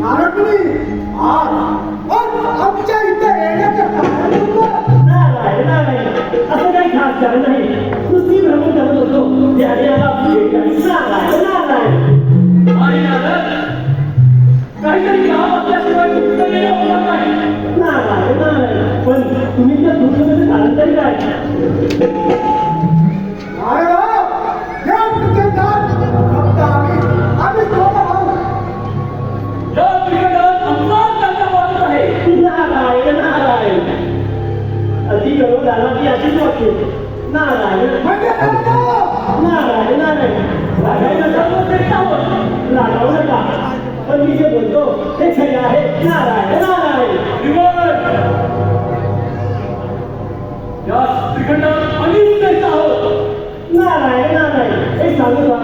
नारळपुरी आज आमच्या असं काही खास कारण नाही नुसती भ्रमण करत होतो काहीतरी काम असल्याशिवाय पण तुम्ही त्या दुःखामध्ये तरी काय नारायण नारायण नारायण. रागायला ते आहोत. रागावू नका पण मी जे बोलतो ते खरे आहे नारायण नारायण या आहोत नारायण नारायण हे सांगू का?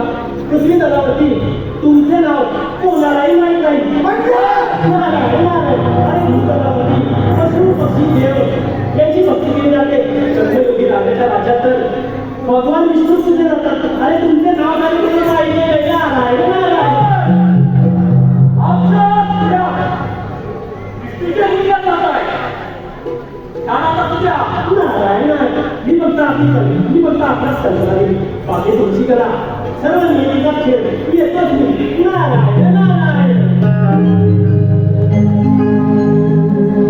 तुमचे नाव कोणालाही माहीत नाही. म्हणजे चंद्रयोगी राज्यात तर भगवान विष्णू सुद्धा जातात. अरे तुमचे नाव काही पाहिजे मी फक्त आपली मी फक्त आपलाच कल्पना बाकी तुमची कला सर्व नियमित खेळ. मी येतो